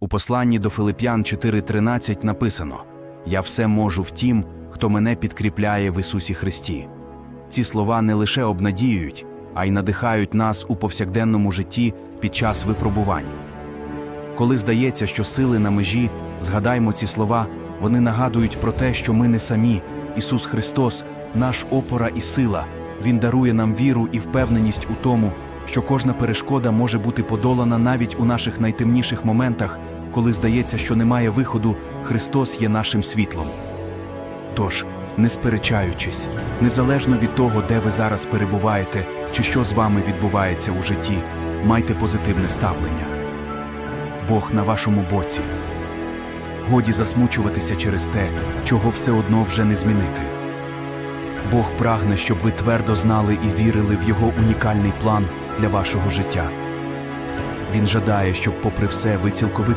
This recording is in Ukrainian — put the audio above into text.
У посланні до Филип'ян 4:13 написано: Я все можу в тім, хто мене підкріпляє в Ісусі Христі. Ці слова не лише обнадіюють, а й надихають нас у повсякденному житті під час випробувань. Коли здається, що сили на межі, згадаймо ці слова, вони нагадують про те, що ми не самі. Ісус Христос, наш опора і сила. Він дарує нам віру і впевненість у тому, що кожна перешкода може бути подолана навіть у наших найтемніших моментах, коли здається, що немає виходу, Христос є нашим світлом. Тож, не сперечаючись, незалежно від того, де ви зараз перебуваєте чи що з вами відбувається у житті, майте позитивне ставлення. Бог на вашому боці. Годі засмучуватися через те, чого все одно вже не змінити. Бог прагне, щоб ви твердо знали і вірили в Його унікальний план для вашого життя. Він жадає, щоб, попри все, ви цілковито